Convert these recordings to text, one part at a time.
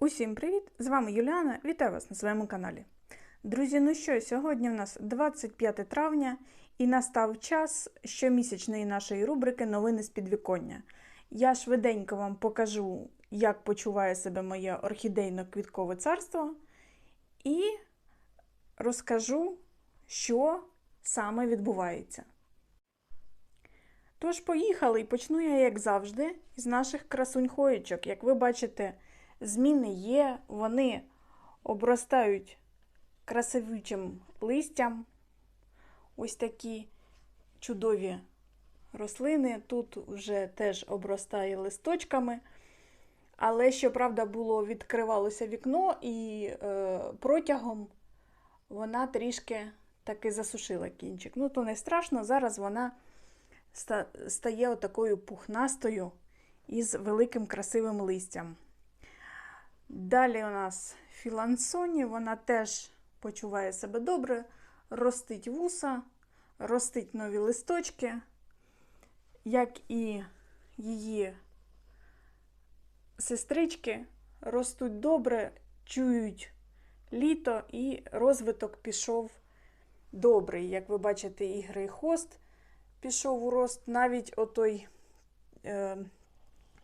Усім привіт! З вами Юліана. Вітаю вас на своєму каналі. Друзі, ну що, сьогодні в нас 25 травня і настав час щомісячної нашої рубрики Новини з підвіконня. Я швиденько вам покажу, як почуває себе моє орхідейно-квіткове царство, і розкажу, що саме відбувається. Тож, поїхали і почну я, як завжди, з наших красунь-хоєчок. Як ви бачите, зміни є, вони обростають красивючим листям. Ось такі чудові рослини. Тут вже теж обростає листочками. Але, щоправда, було відкривалося вікно, і е, протягом вона трішки таки засушила кінчик. Ну, то не страшно, зараз вона стає отакою пухнастою із великим красивим листям. Далі у нас філансоні, вона теж почуває себе добре, ростить вуса, ростить нові листочки, як і її сестрички ростуть добре, чують літо, і розвиток пішов добрий. Як ви бачите, і грейхост пішов у рост, навіть отой е,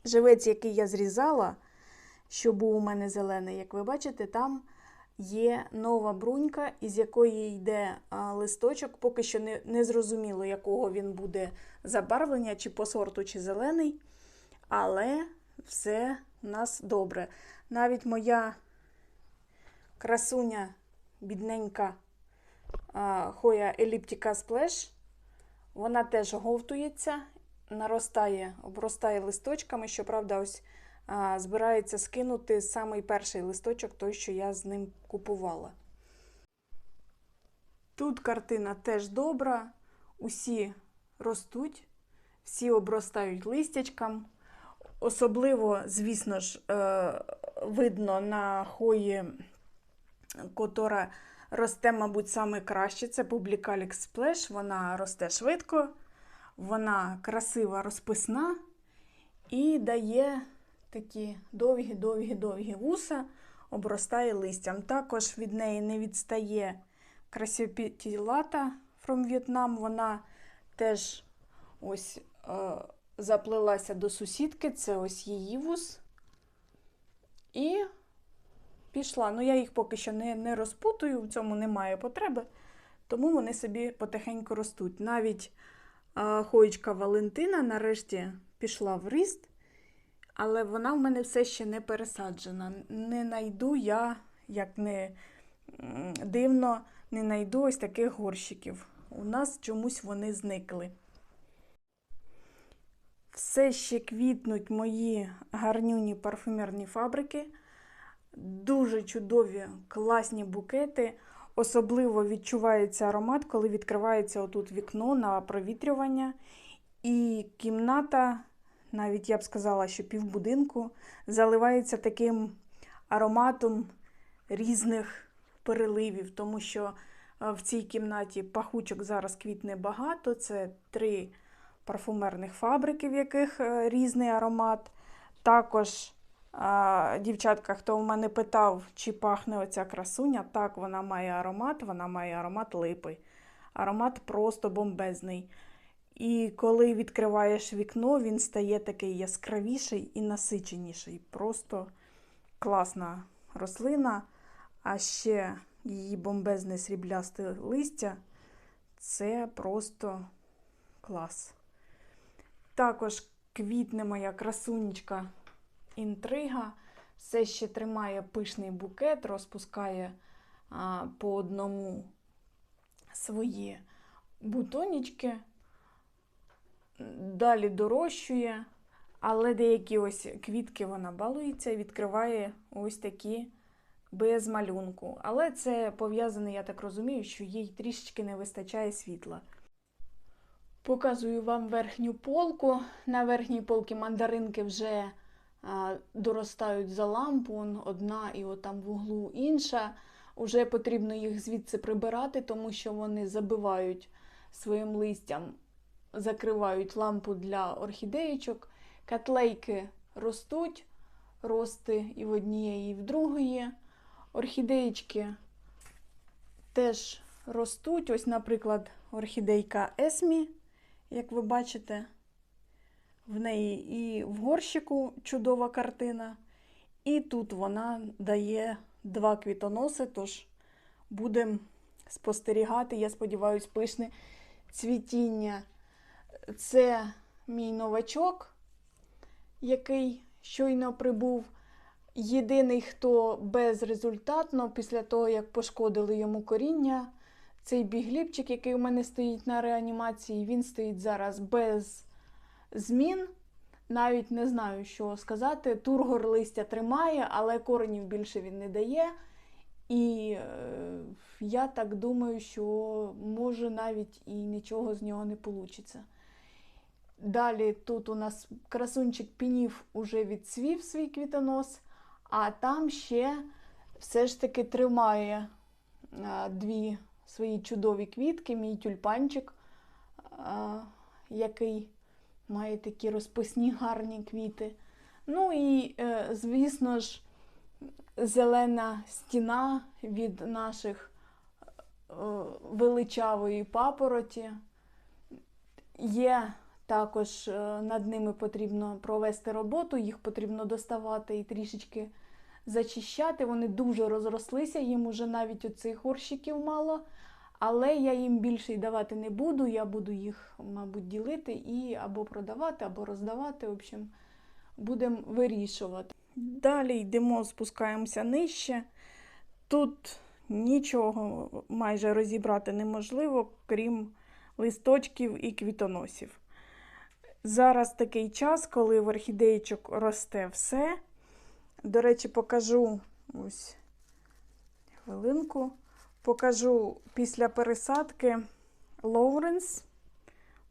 живець, який я зрізала що був у мене зелений, як ви бачите, там є нова брунька, із якої йде листочок. Поки що не, не зрозуміло, якого він буде забарвлення, чи по сорту, чи зелений. Але все у нас добре. Навіть моя красуня, бідненька хоя еліптіка сплеш, вона теж говтується, наростає, обростає листочками. Щоправда, ось збирається скинути самий перший листочок, той, що я з ним купувала. Тут картина теж добра, усі ростуть, всі обростають листячком. Особливо, звісно ж, е, видно на хої, котра росте, мабуть, саме краще. Це Publicalix Splash. Вона росте швидко, вона красива, розписна і дає такі довгі-довгі-довгі вуса, обростає листям. Також від неї не відстає красіпітілата from Vietnam. Вона теж ось е, заплелася до сусідки, це ось її вус. І пішла. Ну, я їх поки що не, не розпутую, в цьому немає потреби, тому вони собі потихеньку ростуть. Навіть е, хоєчка Валентина нарешті пішла в ріст. Але вона в мене все ще не пересаджена. Не найду я, як не дивно, не найду ось таких горщиків. У нас чомусь вони зникли. Все ще квітнуть мої гарнюні парфумерні фабрики. Дуже чудові, класні букети. Особливо відчувається аромат, коли відкривається отут вікно на провітрювання. І кімната навіть я б сказала, що півбудинку заливається таким ароматом різних переливів, тому що е, в цій кімнаті пахучок зараз квітне багато. Це три парфумерних фабрики, в яких е, різний аромат. Також дівчатка, хто в мене питав, чи пахне оця красуня, так, вона має аромат, вона має аромат липи. Аромат просто бомбезний. І коли відкриваєш вікно, він стає такий яскравіший і насиченіший. Просто класна рослина. А ще її бомбезне сріблясте листя це просто клас. Також квітне моя красунечка інтрига. Все ще тримає пишний букет, розпускає а, по одному свої бутонічки далі дорощує, але деякі ось квітки вона балується і відкриває ось такі без малюнку. Але це пов'язане, я так розумію, що їй трішечки не вистачає світла. Показую вам верхню полку. На верхній полці мандаринки вже доростають за лампу, одна і отам в углу інша. Уже потрібно їх звідси прибирати, тому що вони забивають своїм листям закривають лампу для орхідеєчок, котлейки ростуть, рости і в однієї, і в другої. Орхідеєчки теж ростуть. Ось, наприклад, орхідейка Есмі, як ви бачите, в неї і в горщику чудова картина. І тут вона дає два квітоноси, тож будемо спостерігати, я сподіваюся, пишне цвітіння. Це мій новачок, який щойно прибув. Єдиний, хто безрезультатно, після того, як пошкодили йому коріння, цей бігліпчик, який у мене стоїть на реанімації, він стоїть зараз без змін. Навіть не знаю, що сказати. Тургор листя тримає, але коренів більше він не дає. І е, я так думаю, що може навіть і нічого з нього не вийде. Далі тут у нас красунчик пінів уже відцвів свій квітонос, а там ще все ж таки тримає дві свої чудові квітки, мій тюльпанчик, який має такі розписні гарні квіти. Ну і, е, звісно ж, зелена стіна від наших е, величавої папороті. Є також е, над ними потрібно провести роботу, їх потрібно доставати і трішечки зачищати. Вони дуже розрослися, їм уже навіть оцих горщиків мало. Але я їм більше й давати не буду. Я буду їх, мабуть, ділити і або продавати, або роздавати. В общем, будемо вирішувати. Далі йдемо, спускаємося нижче. Тут нічого майже розібрати неможливо, крім листочків і квітоносів. Зараз такий час, коли в орхідеєчок росте все. До речі, покажу ось хвилинку. Покажу після пересадки Лоуренс.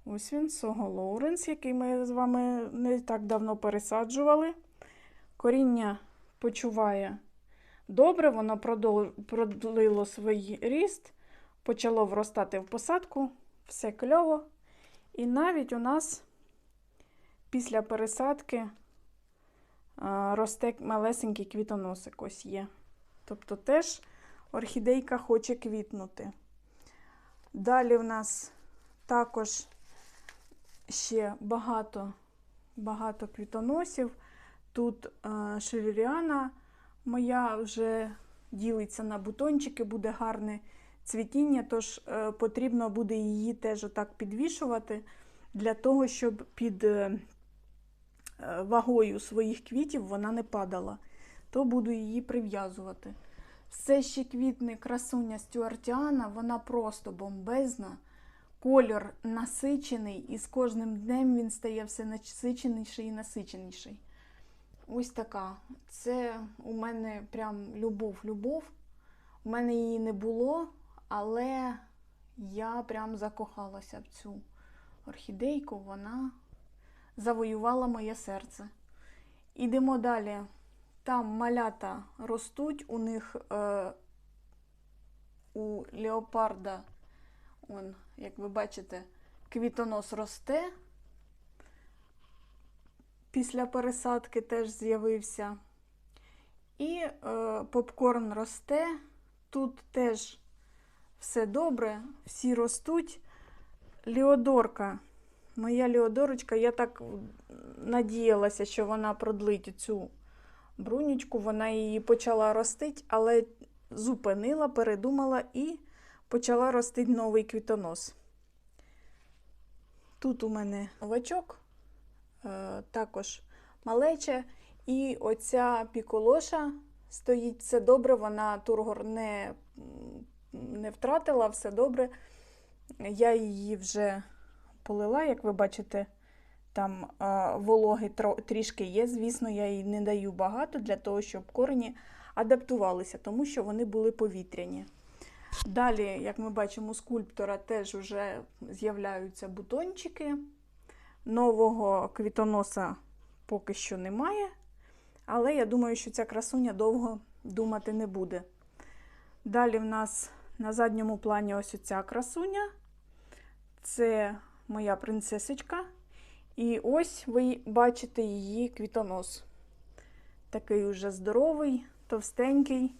Ось він, Сого Лоуренс, який ми з вами не так давно пересаджували. Коріння почуває добре, воно продлило свій ріст, почало вростати в посадку, все кльово. І навіть у нас після пересадки росте малесенький квітоносик ось є. Тобто теж орхідейка хоче квітнути. Далі в нас також ще багато багато квітоносів. Тут е, шевіріана моя вже ділиться на бутончики, буде гарне цвітіння, тож е, потрібно буде її теж отак підвішувати, для того, щоб під е, вагою своїх квітів вона не падала, то буду її прив'язувати. Все ще квітне красуня Стюартіана, вона просто бомбезна. Кольор насичений, і з кожним днем він стає все насиченіший і насиченіший. Ось така. Це у мене прям любов-любов. У мене її не було, але я прям закохалася в цю орхідейку, вона завоювала моє серце. Ідемо далі. Там малята ростуть, у них е, у леопарда, он, як ви бачите, квітонос росте. Після пересадки теж з'явився. І е, попкорн росте. Тут теж все добре, всі ростуть. Ліодорка. Моя ліодорочка, я так надіялася, що вона продлить цю брунічку, вона її почала ростити, але зупинила, передумала і почала ростити новий квітонос. Тут у мене новачок, е, також малеча, і оця піколоша стоїть все добре, вона тургор не, не втратила, все добре. Я її вже полила, як ви бачите. Там вологи трішки є. Звісно, я їй не даю багато для того, щоб корені адаптувалися, тому що вони були повітряні. Далі, як ми бачимо, у скульптора теж вже з'являються бутончики. Нового квітоноса поки що немає. Але я думаю, що ця красуня довго думати не буде. Далі в нас на задньому плані ось ця красуня. Це моя принцесочка. І ось ви бачите її квітонос. такий уже здоровий, товстенький.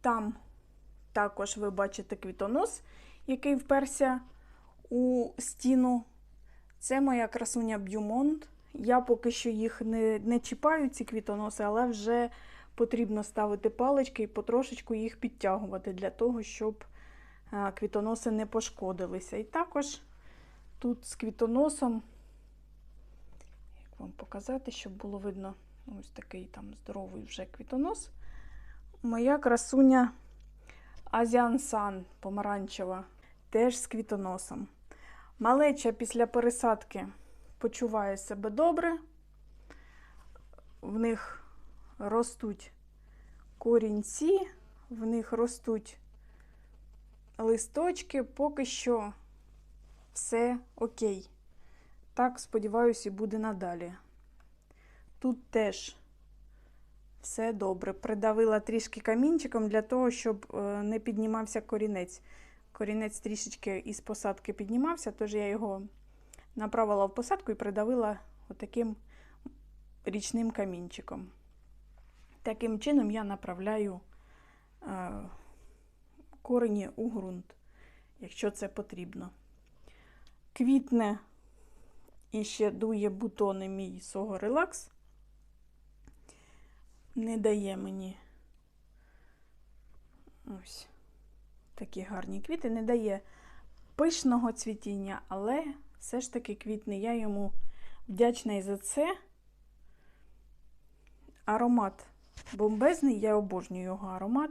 Там також ви бачите квітонос, який вперся у стіну. Це моя красуня Б'юмонт. Я поки що їх не, не чіпаю, ці квітоноси, але вже потрібно ставити палички і потрошечку їх підтягувати для того, щоб квітоноси не пошкодилися. І також тут з квітоносом, як вам показати, щоб було видно ось такий там здоровий вже квітонос. Моя красуня Азіан Сан помаранчева, теж з квітоносом. Малеча після пересадки почуває себе добре. В них ростуть корінці, в них ростуть листочки, поки що все окей. Так, сподіваюся, і буде надалі. Тут теж все добре. Придавила трішки камінчиком для того, щоб е, не піднімався корінець. Корінець трішечки із посадки піднімався, тож я його направила в посадку і придавила отаким річним камінчиком. Таким чином я направляю е, корені у ґрунт, якщо це потрібно. Квітне і ще дує бутони мій сого релакс. Не дає мені ось такі гарні квіти, не дає пишного цвітіння, але все ж таки квітне. Я йому вдячна і за це. Аромат бомбезний, я обожнюю його аромат,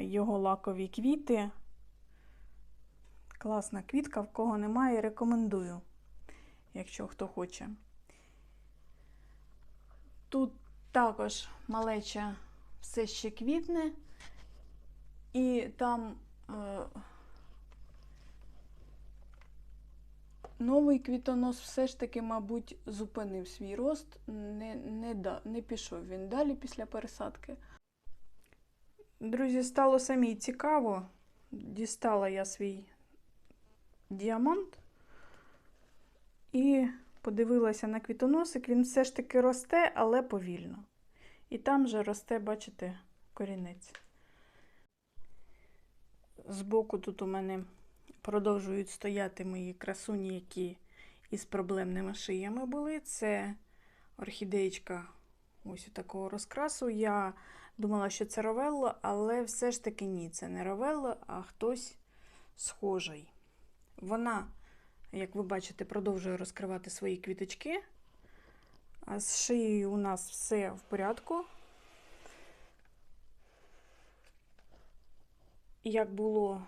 його лакові квіти. Класна квітка, в кого немає, рекомендую, якщо хто хоче. Тут також малеча все ще квітне, і там е, новий квітонос все ж таки, мабуть, зупинив свій рост, не, не, не пішов він далі після пересадки. Друзі, стало самі цікаво. Дістала я свій діамант і подивилася на квітоносик. Він все ж таки росте, але повільно. І там же росте, бачите, корінець. Збоку тут у мене продовжують стояти мої красуні, які із проблемними шиями були. Це орхідеєчка ось такого розкрасу. Я думала, що це ровелло, але все ж таки ні, це не ровелло, а хтось схожий. Вона, як ви бачите, продовжує розкривати свої квіточки. А з шиєю у нас все в порядку. Як було,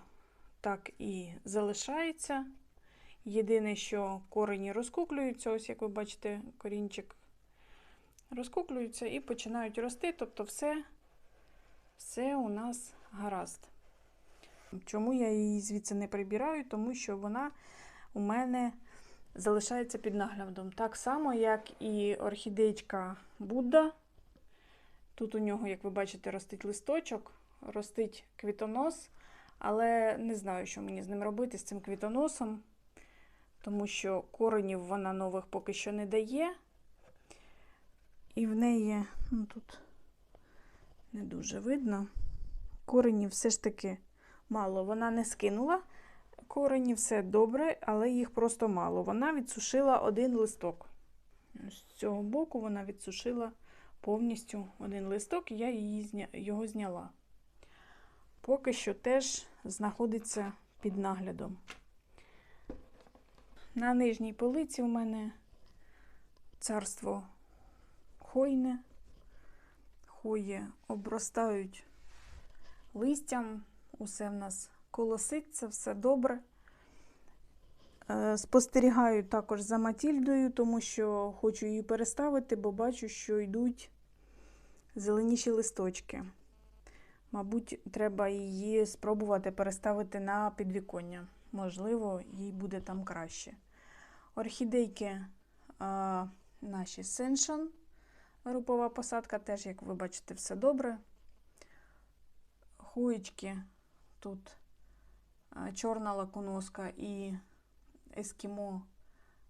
так і залишається. Єдине, що корені розкуклюються, ось як ви бачите, корінчик розкуклюються і починають рости, тобто все, все у нас гаразд. Чому я її звідси не прибираю? Тому що вона у мене залишається під наглядом. Так само, як і орхідеєчка Будда. Тут у нього, як ви бачите, ростить листочок, ростить квітонос, але не знаю, що мені з ним робити, з цим квітоносом, тому що коренів вона нових поки що не дає. І в неї, ну тут не дуже видно, коренів все ж таки мало. Вона не скинула корені, все добре, але їх просто мало. Вона відсушила один листок. З цього боку вона відсушила повністю один листок, і я її, його зняла. Поки що теж знаходиться під наглядом. На нижній полиці у мене царство хойне, хої обростають листям, усе в нас колоситься, все добре. Е, спостерігаю також за Матільдою, тому що хочу її переставити, бо бачу, що йдуть зеленіші листочки. Мабуть, треба її спробувати переставити на підвіконня. Можливо, їй буде там краще. Орхідейки а, наші Сеншон, групова посадка, теж, як ви бачите, все добре. Хуєчки тут чорна лаконоска і ескімо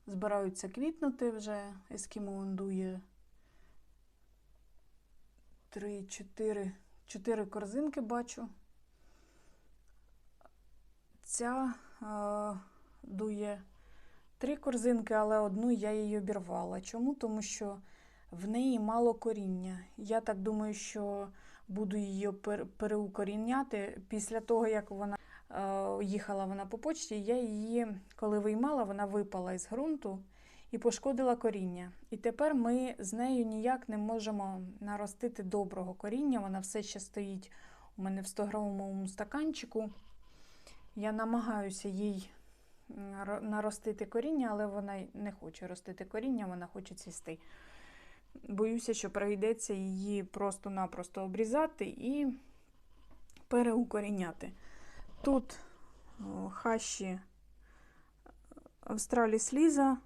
збираються квітнути вже. Ескімо он дує три, чотири, чотири корзинки бачу. Ця е, дує три корзинки, але одну я її обірвала. Чому? Тому що в неї мало коріння. Я так думаю, що буду її пер- переукоріняти. Після того, як вона е, їхала вона по почті, я її, коли виймала, вона випала із ґрунту і пошкодила коріння. І тепер ми з нею ніяк не можемо наростити доброго коріння. Вона все ще стоїть у мене в 100-грамовому стаканчику. Я намагаюся їй наростити коріння, але вона не хоче ростити коріння, вона хоче цвісти. Боюся, що прийдеться її просто-напросто обрізати і переукоріняти. Тут хащі Австраліс Ліза.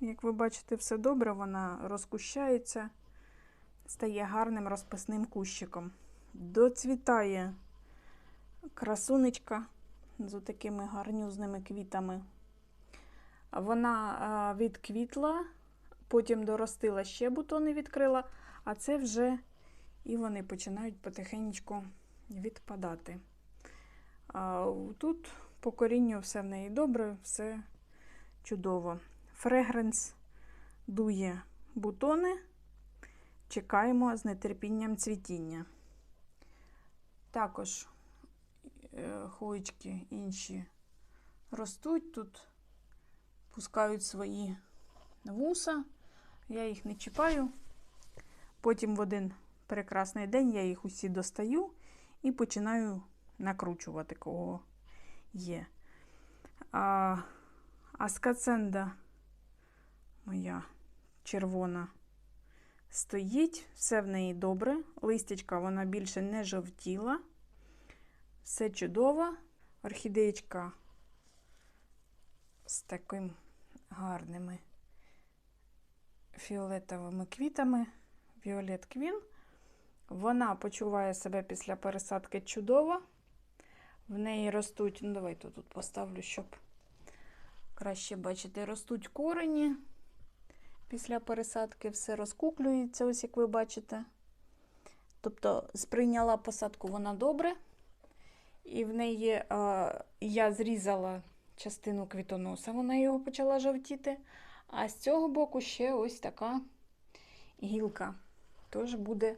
Як ви бачите, все добре, вона розкущається, стає гарним розписним кущиком. Доцвітає красунечка з такими гарнюзними квітами. Вона а, відквітла, потім доростила ще бутони відкрила, а це вже і вони починають потихеньку відпадати. А, тут по корінню все в неї добре, все чудово. Фрегренс дує бутони. Чекаємо з нетерпінням цвітіння. Також е, хвоєчки інші ростуть тут, пускають свої вуса. Я їх не чіпаю. Потім в один прекрасний день я їх усі достаю і починаю накручувати, кого є. А, аскаценда моя червона стоїть, все в неї добре. Листячка вона більше не жовтіла. Все чудово. Орхідеєчка з таким гарними фіолетовими квітами. Віолет Квін. Вона почуває себе після пересадки чудово. В неї ростуть, ну давайте тут поставлю, щоб краще бачити, ростуть корені. Після пересадки все розкуклюється, ось як ви бачите. Тобто сприйняла посадку вона добре. І в неї е, я зрізала частину квітоноса, вона його почала жовтіти. А з цього боку ще ось така гілка. Тож буде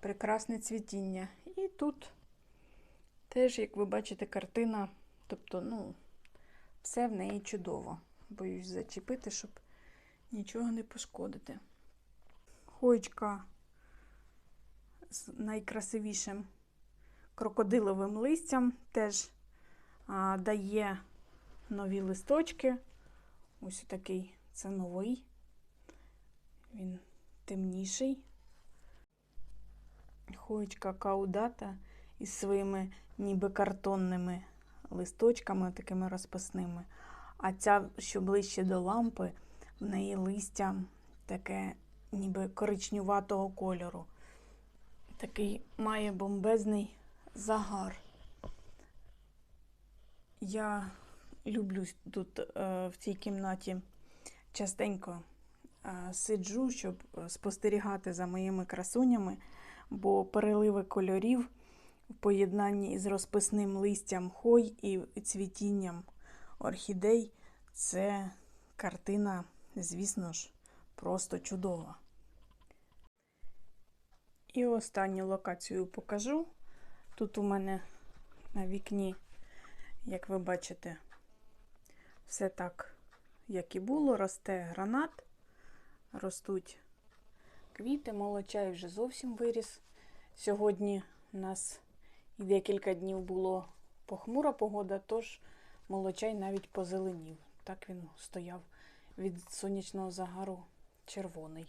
прекрасне цвітіння. І тут теж, як ви бачите, картина, тобто, ну, все в неї чудово. Боюсь зачепити, щоб нічого не пошкодити. Хоєчка з найкрасивішим крокодиловим листям теж а, дає нові листочки. Ось такий це новий. Він темніший. Хоєчка каудата із своїми ніби картонними листочками, такими розписними. А ця, що ближче до лампи, в неї листя таке ніби коричнюватого кольору. Такий має бомбезний загар. Я люблю тут е, в цій кімнаті частенько е, сиджу, щоб е, спостерігати за моїми красунями, бо переливи кольорів в поєднанні із розписним листям хой і цвітінням орхідей це картина, звісно ж, просто чудова. І останню локацію покажу. Тут у мене на вікні, як ви бачите, все так, як і було, росте гранат, ростуть квіти, молочай вже зовсім виріс. Сьогодні у нас і декілька днів було похмура погода, тож молочай навіть позеленів. Так він стояв від сонячного загару червоний.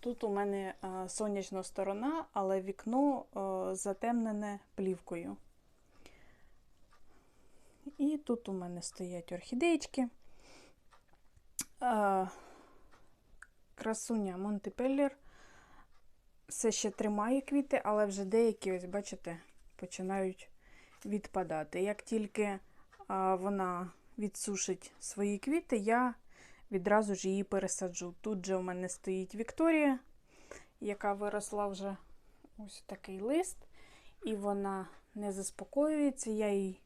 Тут у мене сонячна сторона, але вікно затемнене плівкою. І тут у мене стоять орхідеєчки. Красуня Монтепеллер все ще тримає квіти, але вже деякі, ось бачите, починають відпадати. Як тільки вона відсушить свої квіти, я відразу ж її пересаджу. Тут же у мене стоїть Вікторія, яка виросла вже ось такий лист, і вона не заспокоюється. Я її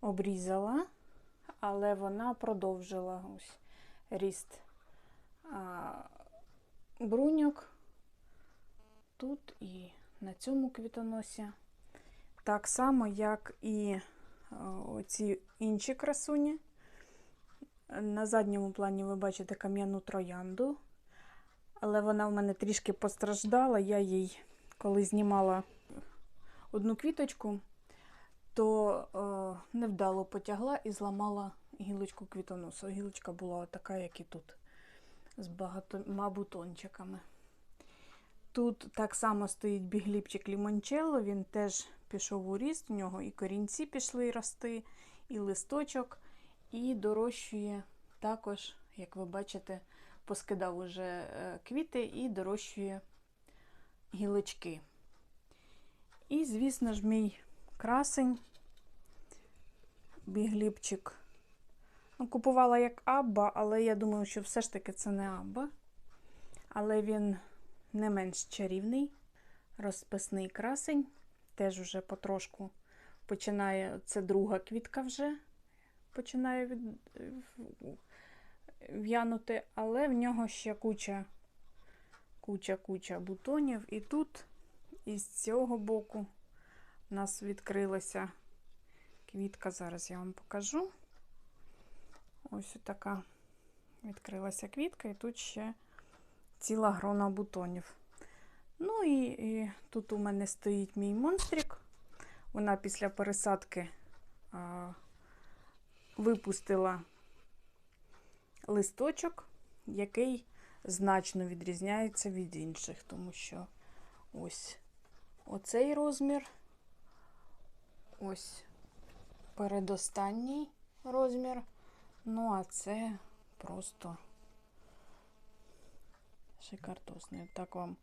обрізала, але вона продовжила ось ріст бруньок тут і на цьому квітоносі. Так само, як і а, оці інші красуні. На задньому плані ви бачите кам'яну троянду, але вона в мене трішки постраждала. Я їй, коли знімала одну квіточку, то невдало потягла і зламала гілочку квітоносу. Гілочка була така, як і тут, з багатома бутончиками. Тут так само стоїть бігліпчик лімончелло, він теж пішов у ріст, в нього і корінці пішли рости, і листочок, і дорощує також, як ви бачите, поскидав уже е, квіти і дорощує гілочки. І, звісно ж, мій красень, бігліпчик. Ну, купувала як Абба, але я думаю, що все ж таки це не Абба. Але він не менш чарівний, розписний красень. Теж уже потрошку починає, це друга квітка вже починає від, в'янути, але в нього ще куча, куча, куча бутонів. І тут, із цього боку, у нас відкрилася квітка. Зараз я вам покажу. Ось така відкрилася квітка, і тут ще ціла грона бутонів. Ну і, і тут у мене стоїть мій монстрик. Вона після пересадки а, випустила листочок, який значно відрізняється від інших, тому що ось оцей розмір, ось передостанній розмір. Ну, а це просто шикардосний. Так вам,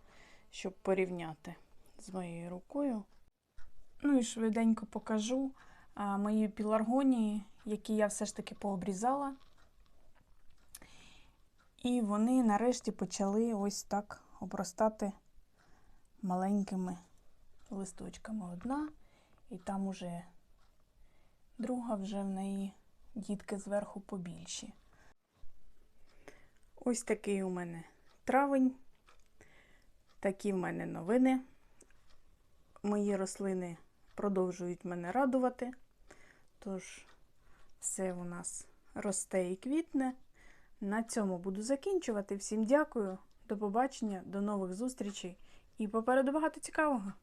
щоб порівняти з моєю рукою. Ну і швиденько покажу мої піларгонії, які я все ж таки пообрізала. І вони нарешті почали ось так обростати маленькими листочками. Одна, і там уже друга вже в неї дітки зверху побільші. Ось такий у мене травень. Такі в мене новини. Мої рослини продовжують мене радувати. Тож, все у нас росте і квітне. На цьому буду закінчувати. Всім дякую, до побачення, до нових зустрічей і попереду багато цікавого!